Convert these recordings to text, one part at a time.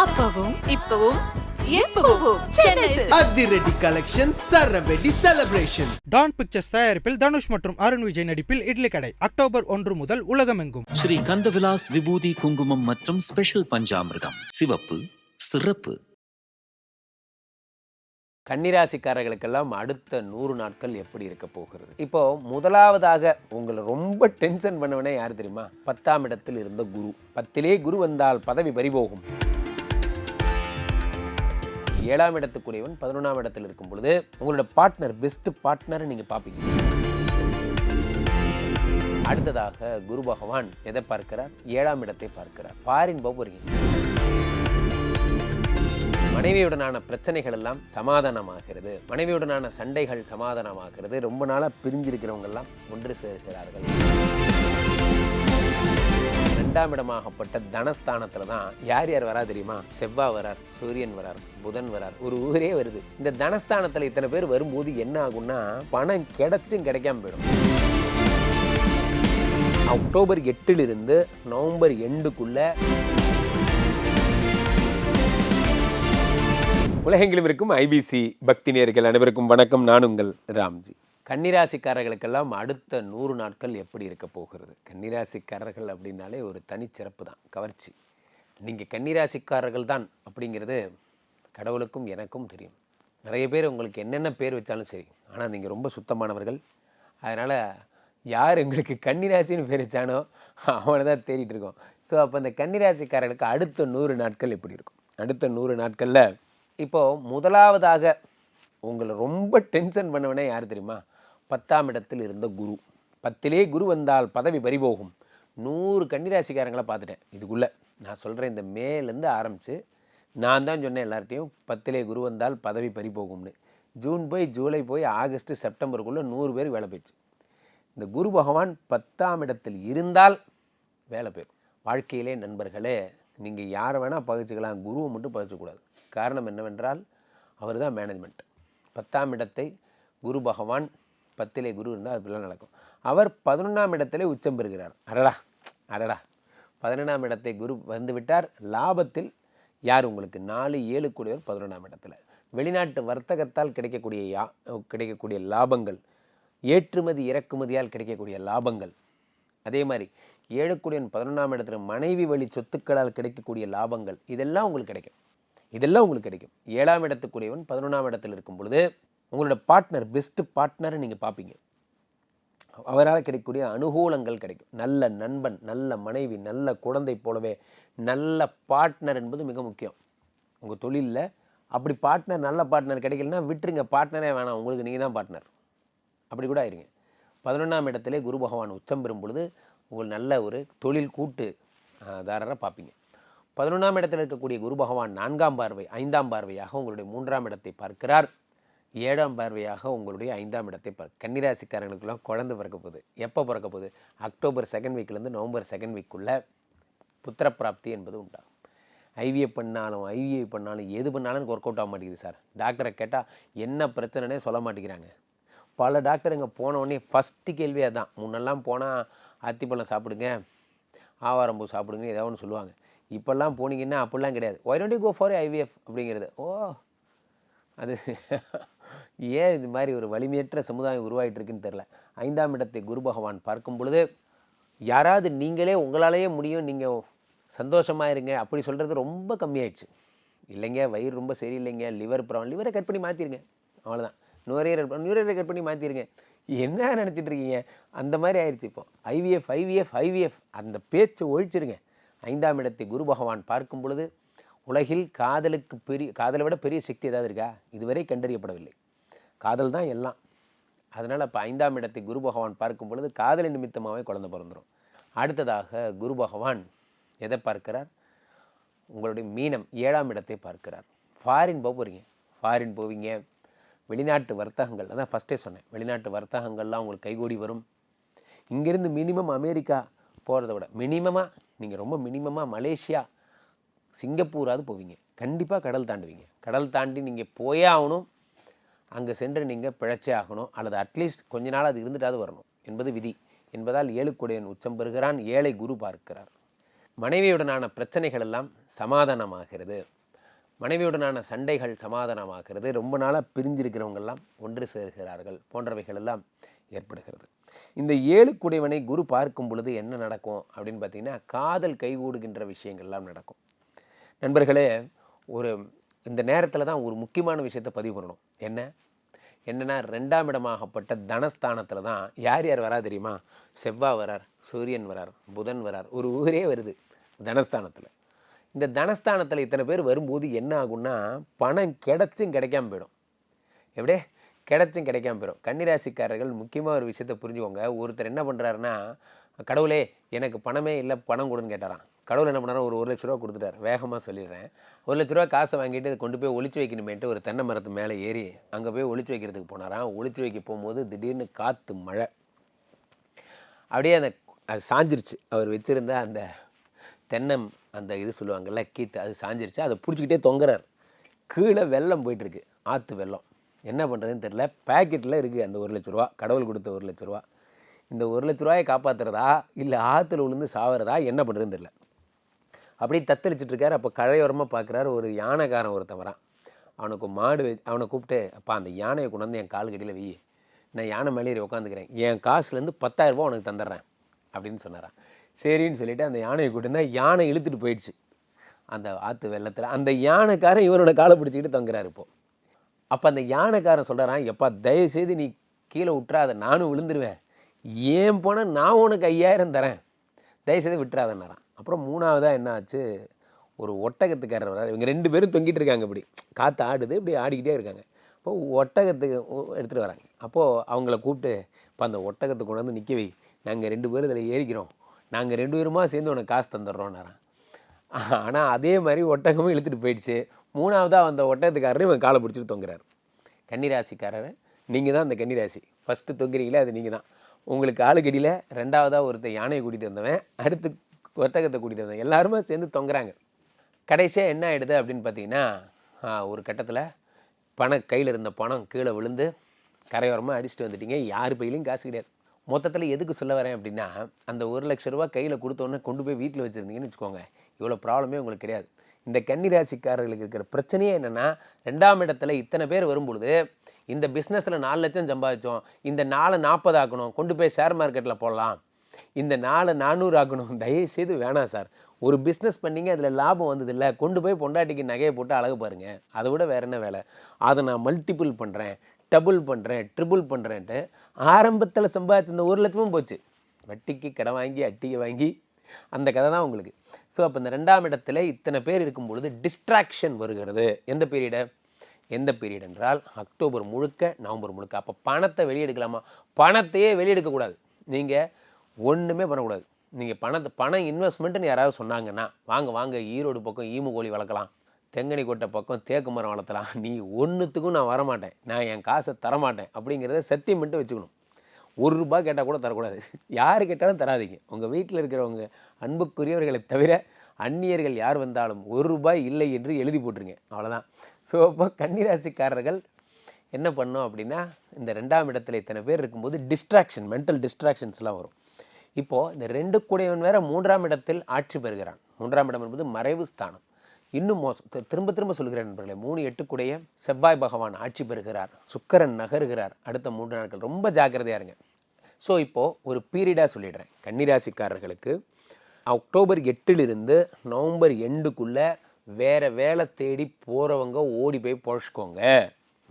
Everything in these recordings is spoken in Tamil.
அப்பவும் இப்பவும். அதிரடி கலெக்ஷன் சரவெடி செலிப்ரேஷன் டான் பிக்சர்ஸ் தயாரிப்பில் தனுஷ் மற்றும் அருண் விஜய் நடிப்பில் இட்லி கடை. அக்டோபர் ஒன்று முதல் உலகமெங்கும். ஸ்ரீ கந்தவிலாஸ் விபூதி குங்குமம் மற்றும் ஸ்பெஷல் பஞ்சாமிர்தம். சிவப்பு சிறப்பு. கன்னிராசிக்காரர்களுக்கெல்லாம் அடுத்த நூறு நாட்கள் எப்படி இருக்க போகிறது? இப்போ முதலாவதாக உங்களை ரொம்ப டென்ஷன் பண்ணவனே யார் தெரியுமா? பத்தாம் இடத்தில் இருந்த குரு. பத்திலே குரு வந்தால் பதவி பறிபோகும். ஏழாம் இடத்துக்குரியவன் பதினொன்றாம் இடத்தில் இருக்கும் பொழுது உங்களோட பார்ட்னர் பெஸ்ட் பார்ட்னரை நீங்கள் பார்ப்பீங்க அடுத்ததாக குரு பகவான் எதை பார்க்கிறார்? ஏழாம் இடத்தை பார்க்கிறார். பாரின் போகிறீங்க மனைவியுடனான பிரச்சனைகள் எல்லாம் சமாதானமாகிறது. மனைவியுடனான சண்டைகள் சமாதானமாகிறது. ரொம்ப நாளாக பிரிஞ்சிருக்கிறவங்கெல்லாம் ஒன்று சேர்கிறார்கள் ரெண்டாம் இடமாகப்பட்ட தனஸ்தானத்தில் தான் யார் யார் வரா தெரியுமா? செவ்வாய் வரார் சூரியன் வரார் புதன் வரார். ஒரு ஊரே வருது. இந்த தனஸ்தானத்தில் இத்தனை பேர் வரும்போது என்ன ஆகும்னா பணம் கிடைச்சும் கிடைக்காம போயிடும். அக்டோபர் எட்டிலிருந்து நவம்பர் எண்டுக்குள்ள உலகெங்கிலும் இருக்கும் ஐபிசி பக்தி நேர்கள் அனைவருக்கும் வணக்கம். நான் உங்கள் ராம்ஜி. கன்னிராசிக்காரர்களுக்கெல்லாம் அடுத்த நூறு நாட்கள் எப்படி இருக்க போகிறது? கன்னிராசிக்காரர்கள் அப்படின்னாலே ஒரு தனிச்சிறப்பு தான் கவர்ச்சி. நீங்கள் கன்னிராசிக்காரர்கள் தான் அப்படிங்கிறது கடவுளுக்கும் எனக்கும் தெரியும். நிறைய பேர் உங்களுக்கு என்னென்ன பேர் வச்சாலும் சரி ஆனால் நீங்கள் ரொம்ப சுத்தமானவர்கள். அதனால் யார் எங்களுக்கு கன்னிராசின்னு பேர் வச்சானோ அவனை தான் தேடிட்டு இருக்கோம். ஸோ அப்போ அந்த கன்னிராசிக்காரர்களுக்கு அடுத்த நூறு நாட்கள் எப்படி இருக்கும்? அடுத்த நூறு நாட்களில் இப்போது முதலாவதாக உங்களை ரொம்ப டென்ஷன் பண்ணவனே யார் தெரியுமா? பத்தாம் இடத்தில் இருந்த குரு. பத்திலே குரு வந்தால் பதவி பறிபோகும் நூறு கன்னிராசிக்காரங்களை பார்த்துட்டேன். இதுக்குள்ளே நான் சொல்கிறேன் இந்த மேலேருந்து ஆரம்பித்து நான் தான் சொன்னேன் எல்லார்ட்டையும் பத்திலே குரு வந்தால் பதவி பறிபோகும்னு ஜூன் போய் ஜூலை போய் ஆகஸ்ட் செப்டம்பருக்குள்ளே நூறு பேர் வேலை போயிடுச்சு. இந்த குரு பகவான் பத்தாம் இடத்தில் இருந்தால் வேலை போயிடும். வாழ்க்கையிலே நண்பர்களே நீங்கள் யாரை வேணால் பகிச்சுக்கலாம் குருவை மட்டும் பகிச்சக்கூடாது. காரணம் என்னவென்றால் அவர் தான் மேனேஜ்மெண்ட் பத்தாம் இடத்தை குரு பகவான் பத்திலே குரு இருந்தால் அப்படிலாம் நடக்கும். அவர் பதினொன்றாம் இடத்திலே உச்சம் பெறுகிறார். அடடா அடடா. பதினொன்றாம் இடத்தை குரு வந்து விட்டார். லாபத்தில் யார் உங்களுக்கு? நாலு ஏழு கூடியவர் பதினொன்றாம் இடத்துல. வெளிநாட்டு வர்த்தகத்தால் கிடைக்கக்கூடிய யா கிடைக்கக்கூடிய லாபங்கள் ஏற்றுமதி இறக்குமதியால் கிடைக்கக்கூடிய லாபங்கள். அதே மாதிரி ஏழுக்குடியன் பதினொன்றாம் இடத்துல மனைவி வழி சொத்துக்களால் கிடைக்கக்கூடிய லாபங்கள் இதெல்லாம் உங்களுக்கு கிடைக்கும். இதெல்லாம் உங்களுக்கு கிடைக்கும். ஏழாம் இடத்துக்குரியவன் பதினொன்றாம் இடத்தில் இருக்கும் பொழுது உங்களோட பார்ட்னர் பெஸ்ட்டு பார்ட்னரை நீங்கள் பார்ப்பீங்க அவரால் கிடைக்கக்கூடிய அனுகூலங்கள் கிடைக்கும். நல்ல நண்பன் நல்ல மனைவி நல்ல குழந்தை போலவே நல்ல பார்ட்னர் என்பது மிக முக்கியம். உங்கள் தொழிலில் அப்படி பார்ட்னர் நல்ல பார்ட்னர் கிடைக்கலன்னா விட்டுருங்க. பார்ட்னரே வேணாம். உங்களுக்கு நீங்கள் தான் பார்ட்னர் அப்படி கூட ஆயிருங்க. பதினொன்றாம் இடத்திலே குரு பகவான் உச்சம் பெறும் பொழுது உங்கள் நல்ல ஒரு தொழில் கூட்டு தாரரை பார்ப்பீங்க பதினொன்றாம் இடத்தில் இருக்கக்கூடிய குரு பகவான் நான்காம் பார்வை ஐந்தாம் பார்வையாக உங்களுடைய மூன்றாம் இடத்தை பார்க்கிறார். ஏழாம் பார்வையாக உங்களுடைய ஐந்தாம் இடத்தை பார் கன்னிராசிக்காரங்களுக்கெல்லாம் குழந்தை பிறக்க போகுது. எப்போ பிறக்க போகுது? அக்டோபர் செகண்ட் வீக்லேருந்து நவம்பர் செகண்ட் வீக்குள்ளே புத்திர பிராப்தி என்பது உண்டாகும் ஐவிஎஃப் பண்ணாலும் ஐவிஐ பண்ணாலும் எது பண்ணாலும் ஒர்க் அவுட் ஆக மாட்டேங்குது சார். டாக்டரை கேட்டால் என்ன பிரச்சனைனே சொல்ல மாட்டேங்கிறாங்க. பல டாக்டருங்க போனவுடனே ஃபஸ்ட்டு கேள்வியாக தான் முன்னெல்லாம் போனால் அத்திப்பழம் சாப்பிடுங்க ஆவாரம்பூ சாப்பிடுங்க ஏதோ ஒன்று சொல்லுவாங்க. இப்போல்லாம் போனீங்கன்னா அப்படிலாம் கிடையாது. Why don't go for IVF அப்படிங்கிறது. ஓ அது ஏன் இது மாதிரி ஒரு வலிமையற்ற சமுதாயம் உருவாகிட்டு இருக்குன்னு தெரில ஐந்தாம் இடத்தை குரு பகவான் பார்க்கும் பொழுது யாராவது நீங்களே உங்களாலேயே முடியும் நீங்கள் சந்தோஷமாக இருங்க அப்படி சொல்கிறது ரொம்ப கம்மியாயிடுச்சு. இல்லைங்க வயிறு ரொம்ப சரியில்லைங்க லிவர் ப்ராப்ளம் லிவரை கட் பண்ணி மாற்றிருங்க அவ்வளோதான் நுரையீரல் நுரையீரலை கட் பண்ணி மாற்றிருங்க என்ன நினச்சிட்டு இருக்கீங்க? அந்த மாதிரி ஆயிடுச்சு இப்போ. ஐவிஎஃப் ஐவிஎஃப் ஐவிஎஃப் அந்த பேச்சை ஒழிச்சிருங்க. ஐந்தாம் இடத்தை குரு பகவான் பார்க்கும் பொழுது உலகில் காதலுக்கு பெரிய காதலை விட பெரிய சக்தி ஏதாவது இருக்கா? இதுவரை கண்டறியப்படவில்லை. காதல் தான் எல்லாம். அதனால் இப்போ ஐந்தாம் இடத்தை குரு பகவான் பார்க்கும் பொழுது காதலை நிமித்தமாகவே குழந்தை பிறந்துடும் அடுத்ததாக குரு பகவான் எதை பார்க்கிறார்? உங்களுடைய மீனம் ஏழாம் இடத்தை பார்க்கிறார். ஃபாரின் போக போகிறீங்க ஃபாரின் போவீங்க. வெளிநாட்டு வர்த்தகங்கள் அதான் ஃபஸ்ட்டே சொன்னேன். வெளிநாட்டு வர்த்தகங்கள்லாம் உங்களுக்கு கைகூடி வரும். இங்கேருந்து மினிமம் அமெரிக்கா போகிறத விட மினிமமாக நீங்கள் ரொம்ப மினிமமாக மலேசியா சிங்கப்பூராவது போவீங்க. கண்டிப்பாக கடல் தாண்டுவீங்க. கடல் தாண்டி நீங்கள் போயே ஆகணும். அங்கே சென்று நீங்கள் பிழைச்சே ஆகணும். அல்லது அட்லீஸ்ட் கொஞ்ச நாள் அது இருந்துட்டாவது வரணும். என்பது விதி. என்பதால் ஏழுக்குடையன் உச்சம் பெறுகிறான். ஏழை குரு பார்க்கிறார். மனைவியுடனான பிரச்சனைகள் எல்லாம் சமாதானமாகிறது. மனைவியுடனான சண்டைகள் சமாதானமாகிறது. ரொம்ப நாளாக பிரிஞ்சிருக்கிறவங்கெல்லாம் ஒன்று சேர்கிறார்கள். போன்றவைகள் எல்லாம் ஏற்படுகிறது. இந்த ஏழு குடைவனை குரு பார்க்கும் பொழுது என்ன நடக்கும் அப்படின்னு பார்த்தீங்கன்னா காதல் கைகூடுகின்ற விஷயங்கள்லாம் நடக்கும். நண்பர்களே ஒரு இந்த நேரத்தில் தான் ஒரு முக்கியமான விஷயத்தை பதிவு பண்ணணும். என்ன? என்னென்னா ரெண்டாம் இடமாகப்பட்ட தனஸ்தானத்தில் தான் யார் யார் வரா தெரியுமா? செவ்வாய் வரார் சூரியன் வரார் புதன் வரார் ஒரு ஊரே வருது தனஸ்தானத்தில். இந்த தனஸ்தானத்தில் இத்தனை பேர் வரும்போது என்ன ஆகும்னா பணம் கிடைச்சும் கிடைக்காம போயிடும். எப்படியே? கிடச்சும் கிடைக்காம போயிடும். கன்னிராசிக்காரர்கள் முக்கியமாக ஒரு விஷயத்தை புரிஞ்சுக்கோங்க. ஒருத்தர் என்ன பண்ணுறாருன்னா கடவுளே எனக்கு பணமே இல்லை பணம் கொடுன்னு கேட்டாரான் கடவுள் என்ன பண்ணார்? ஒரு ஒரு லட்ச ரூபா கொடுத்துட்டார். வேகமாக சொல்லிடுறேன். ஒரு லட்ச ரூபா காசை வாங்கிட்டு இதை கொண்டு போய் ஒழிச்சு வைக்கணுமேன்ட்டு ஒரு தென்னை மரத்து மேலே ஏறி அங்கே போய் ஒழிச்சு வைக்கிறதுக்கு போனாராம். ஒழிச்சு வைக்க போகும்போது திடீர்னு காற்று மழை. அப்படியே அந்த அது சாஞ்சிருச்சு. அவர் வச்சுருந்த அந்த தென்னம் அந்த இது சொல்லுவாங்கல்ல கீத்து அது சாஞ்சிருச்சு. அதை பிடிச்சிக்கிட்டே தொங்குறார். கீழே வெள்ளம் போயிட்டுருக்கு. ஆற்று வெள்ளம். என்ன பண்ணுறதுன்னு தெரில பேக்கெட்டில் இருக்குது அந்த ஒரு லட்ச ரூபா. கடவுள் கொடுத்த ஒரு லட்ச ரூபா. இந்த ஒரு லட்ச ரூபாயை காப்பாற்றுறதா இல்லை ஆற்றுல விழுந்து சாவறதா? என்ன பண்ணுறதுன்னு தெரில அப்படியே தத்தளிச்சுட்டு இருக்காரு. அப்போ கழையோரமாக பார்க்குறாரு ஒரு யானைக்காரன் ஒருத்தன் வரான். அவனுக்கு மாடு வச்சு அவனை கூப்பிட்டு அப்பா அந்த யானையை கொண்டு வந்து என் கால் கடியில் நான் யானை மேலே உட்காந்துக்கிறேன் என் காசுலேருந்து பத்தாயிரரூபா உனக்கு தந்துடுறேன். அப்படின்னு சொன்னாரான் சரின்னு சொல்லிட்டு அந்த யானையை கூட்டிருந்தா யானை இழுத்துட்டு போயிடுச்சு. அந்த ஆற்று வெள்ளத்தில் அந்த யானைக்காரன் இவனோட காலை பிடிச்சிக்கிட்டு தங்குறாரு இப்போது அப்போ அந்த யானைக்காரன் சொல்கிறான் எப்பா தயவுசெய்து நீ கீழே விட்டுறாத நானும் விழுந்துருவேன். ஏன் போனால் நான் உனக்கு ஐயாயிரம் தரேன். தயவுசெய்து விட்டுறாதன்னாரான் அப்புறம் மூணாவதாக என்ன ஆச்சு ஒரு ஒட்டகத்துக்காரர் வராரு. இவங்க ரெண்டு பேரும் தொங்கிட்டு இருக்காங்க இப்படி. காற்று ஆடுது இப்படி ஆடிக்கிட்டே இருக்காங்க. அப்போ ஒட்டகத்துக்கு எடுத்துகிட்டு வராங்க. அப்போது அவங்கள கூப்பிட்டு இப்போ அந்த ஒட்டகத்தை கொண்டு வந்து நிற்க வை. நாங்கள் ரெண்டு பேரும் இதில் ஏறிக்கிறோம். நாங்கள் ரெண்டு பேருமா சேர்ந்து உனக்கு காசு தந்துடுறோன்னாரான் ஆனால் அதே மாதிரி ஒட்டகமும் இழுத்துட்டு போயிடுச்சு. மூணாவதாக வந்த ஒட்டகத்துக்காரர் இவன் காலை பிடிச்சிட்டு தொங்குறாரு. கன்னிராசிக்காரர் நீங்கள் தான் அந்த கன்னிராசி. ஃபஸ்ட்டு தொங்குறீங்களே அது நீங்கள் தான். உங்களுக்கு ஆளுக்கடியில் ரெண்டாவதாக ஒருத்தன் யானையை கூட்டிகிட்டு வந்தவன். அடுத்து ஒட்டகத்தை கூட்டிகிட்டு எல்லாருமே சேர்ந்து தொங்குறாங்க. கடைசியாக என்ன ஆகிடுது அப்படின்னு பார்த்தீங்கன்னா ஒரு கட்டத்தில் பணம் கையில் இருந்த பணம் கீழே விழுந்து கரையோரமாக அடிச்சுட்டு வந்துட்டீங்க. யார் பையிலையும் காசு கிடையாது. மொத்தத்தில் எதுக்கு சொல்ல வரேன் அப்படின்னா அந்த ஒரு லட்ச ரூபா கையில் கொடுத்தோன்னே கொண்டு போய் வீட்டில் வச்சுருந்தீங்கன்னு வச்சுக்கோங்க இவ்வளோ ப்ராப்ளமே உங்களுக்கு கிடையாது. இந்த கன்னிராசிக்காரர்களுக்கு இருக்கிற பிரச்சனையே என்னென்னா ரெண்டாம் இடத்துல இத்தனை பேர் வரும்பொழுது இந்த பிஸ்னஸில் நாலு லட்சம் சம்பாதிச்சோம் இந்த நாலு நாற்பது ஆக்கணும் கொண்டு போய் ஷேர் மார்க்கெட்டில் போடலாம் இந்த நாலு நானூறு ஆக்கணும். தயவு செய்து வேணாம் சார். ஒரு பிஸ்னஸ் பண்ணீங்க அதில் லாபம் வந்தது இல்லை கொண்டு போய் பொண்டாட்டிக்கு நகையை போட்டு அழகு பாருங்கள் அதை விட வேற என்ன வேலை? அதை நான் மல்டிபிள் பண்ணுறேன் டபுள் பண்ணுறேன் ட்ரிபிள் பண்ணுறேன்ட்டு ஆரம்பத்தில் சம்பாதிச்ச இந்த ஒரு லட்சமும் போச்சு. வட்டிக்கு கடை வாங்கி அட்டியை வாங்கி அந்த கதை தான் உங்களுக்கு. ஸோ அப்போ இந்த ரெண்டாம் இடத்துல இத்தனை பேர் இருக்கும் பொழுது டிஸ்ட்ராக்ஷன் வருகிறது. எந்த பீரியடை எந்த பீரியட் என்றால் அக்டோபர் முழுக்க நவம்பர் முழுக்க. அப்போ பணத்தை வெளியெடுக்கலாமா? பணத்தையே வெளியெடுக்கக்கூடாது. நீங்கள் ஒன்றுமே பண்ணக்கூடாது. நீங்கள் பணத்தை பணம் இன்வெஸ்ட்மெண்ட்டுன்னு யாராவது சொன்னாங்கன்னா வாங்க வாங்க ஈரோடு பக்கம் ஈமு கோழி வளர்க்கலாம். தெங்கனி கொட்டை பக்கம் தேக்கு மரம் வளர்த்தலாம். நீ ஒன்றுத்துக்கும் நான் வரமாட்டேன். நான் என் காசை தரமாட்டேன் அப்படிங்கிறத சத்தியம் மட்டும் வச்சுக்கணும். ஒரு ரூபாய் கேட்டால் கூட தரக்கூடாது. யார் கேட்டாலும் தராதீங்க. உங்கள் வீட்டில் இருக்கிறவங்க அன்புக்குரியவர்களை தவிர அந்நியர்கள் யார் வந்தாலும் ஒரு ரூபாய் இல்லை என்று எழுதி போட்டுருங்க. அவ்வளோதான் ஸோ அப்போ கன்னிராசிக்காரர்கள் என்ன பண்ணோம் அப்படின்னா இந்த ரெண்டாம் இடத்துல இத்தனை பேர் இருக்கும்போது டிஸ்ட்ராக்ஷன் மென்டல் டிஸ்ட்ராக்ஷன்ஸ்லாம் வரும். இப்போது இந்த ரெண்டு கூடையவன் வேற மூன்றாம் இடத்தில் ஆட்சி பெறுகிறான். மூன்றாம் இடம் என்பது மறைவு ஸ்தானம். இன்னும் மோசம் திரும்ப திரும்ப சொல்கிறேன் நண்பர்களே மூணு எட்டுக்குடைய செவ்வாய் பகவான் ஆட்சி பெறுகிறார். சுக்கரன் நகருகிறார். அடுத்த மூன்று நாட்கள் ரொம்ப ஜாக்கிரதையா இருங்க. ஸோ இப்போது ஒரு பீரியடாக சொல்லிடுறேன். கன்னிராசிக்காரர்களுக்கு அக்டோபர் எட்டிலிருந்து நவம்பர் எண்டுக்குள்ளே வேறு வேலை தேடி போகிறவங்க ஓடி போய் பொழைச்சிக்கோங்க.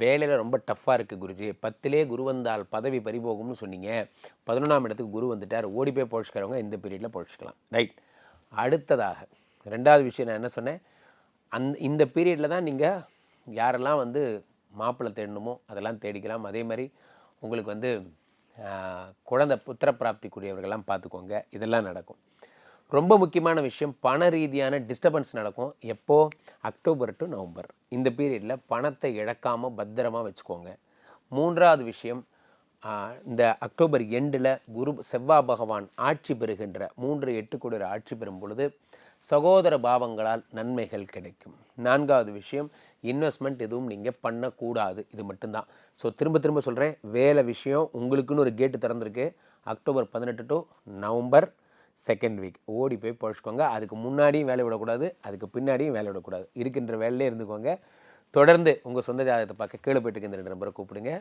வேலையில் ரொம்ப டஃப்பாக இருக்குது குருஜி. பத்திலே குரு வந்தால் பதவி பறிபோகும்னு சொன்னீங்க. பதினொன்றாம் இடத்துக்கு குரு வந்துட்டார். ஓடி போய் பொழைச்சிக்கிறவங்க இந்த பீரியடில் பொழைச்சிக்கலாம் ரைட் அடுத்ததாக ரெண்டாவது விஷயம் நான் என்ன சொன்னேன்? அந் இந்த பீரியடில் தான் நீங்கள் யாரெல்லாம் வந்து மாப்பிள்ளை தேடணுமோ அதெல்லாம் தேடிக்கலாம். அதே மாதிரி உங்களுக்கு வந்து குழந்தை புத்திர பிராப்திக்குரியவர்கள்லாம் பார்த்துக்கோங்க. இதெல்லாம் நடக்கும். ரொம்ப முக்கியமான விஷயம் பண ரீதியான டிஸ்டர்பன்ஸ் நடக்கும். எப்போது அக்டோபர் டு நவம்பர். இந்த பீரியடில் பணத்தை இழக்காமல் பத்திரமாக வச்சுக்கோங்க. மூன்றாவது விஷயம் இந்த அக்டோபர் எண்டில் குரு செவ்வா பகவான் ஆட்சி பெறுகின்ற மூன்று எட்டு கோடி ஆட்சி பெறும் பொழுது சகோதர பாவங்களால் நன்மைகள் கிடைக்கும். நான்காவது விஷயம் இன்வெஸ்ட்மெண்ட் எதுவும் நீங்கள் பண்ணக்கூடாது. இது மட்டும்தான். ஸோ திரும்ப திரும்ப சொல்கிறேன் வேலை விஷயம் உங்களுக்குன்னு ஒரு கேட்டு திறந்துருக்கு. அக்டோபர் பதினெட்டு டு நவம்பர். செகண்ட் வீக் ஓடி போய் பழச்சிக்கோங்க. அதுக்கு முன்னாடியும் வேலை விடக்கூடாது. அதுக்கு பின்னாடியும் வேலை விடக்கூடாது. இருக்கின்ற வேலையிலே இருந்துக்கோங்க. தொடர்ந்து உங்கள் சொந்த ஜாதகத்தை பார்க்க கீழே போயிட்டு இருக்கின்ற நம்பரை கூப்பிடுங்க.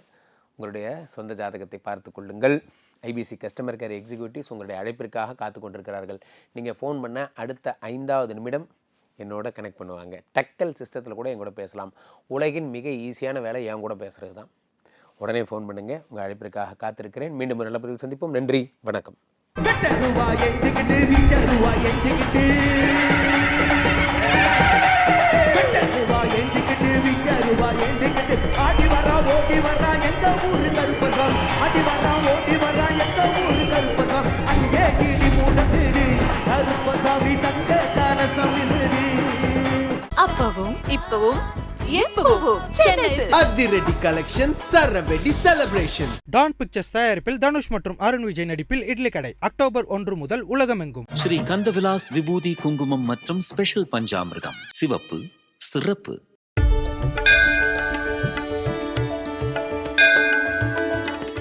உங்களுடைய சொந்த ஜாதகத்தை பார்த்து கொள்ளுங்கள். ஐபிசி கஸ்டமர் கேர் எக்ஸிக்யூட்டிவ்ஸ் உங்களுடைய அழைப்பிற்காக காத்து கொண்டிருக்கிறார்கள். நீங்கள் ஃபோன் பண்ண அடுத்த ஐந்தாவது நிமிடம் என்னோட கனெக்ட் பண்ணுவாங்க. டக்கல் சிஸ்டத்தில் கூட என் கூட பேசலாம். உலகின் மிக ஈஸியான வேலை என் கூட பேசுகிறது தான் உடனே ஃபோன் பண்ணுங்கள் உங்கள் அழைப்பிற்காக காத்திருக்கிறேன். மீண்டும் ஒரு நல்ல பதில் சந்திப்போம். நன்றி. வணக்கம். வெட்டருவா எட்டுக்கிட்டு வீச்சருவா எட்டுக்கிட்டு. வெட்டருவா எட்டுக்கிட்டு வீச்சருவா எட்டுக்கிட்டு. ஆடி வரா ஓடி வரா எங்க ஊரு கருப்பசாமி? ஆடி வரா ஓடி வரா எங்க ஊரு கருப்பசாமி? அங்கே கிடி மூடத்துது கருப்பசாமி தங்க கலசம் அப்பவும் இப்பவும் அதிரடி கலெக்ஷன் சரவெடி செலிப்ரேஷன் டான் பிக்சர்ஸ் தயாரிப்பில் தனுஷ் மற்றும் அருண் விஜய் நடிப்பில் இட்லி கடை. அக்டோபர் ஒன்று முதல் உலகமெங்கும். ஸ்ரீ கந்தவிலாஸ் விபூதி குங்குமம் மற்றும் ஸ்பெஷல் பஞ்சாமிர்தம். சிவப்பு சிறப்பு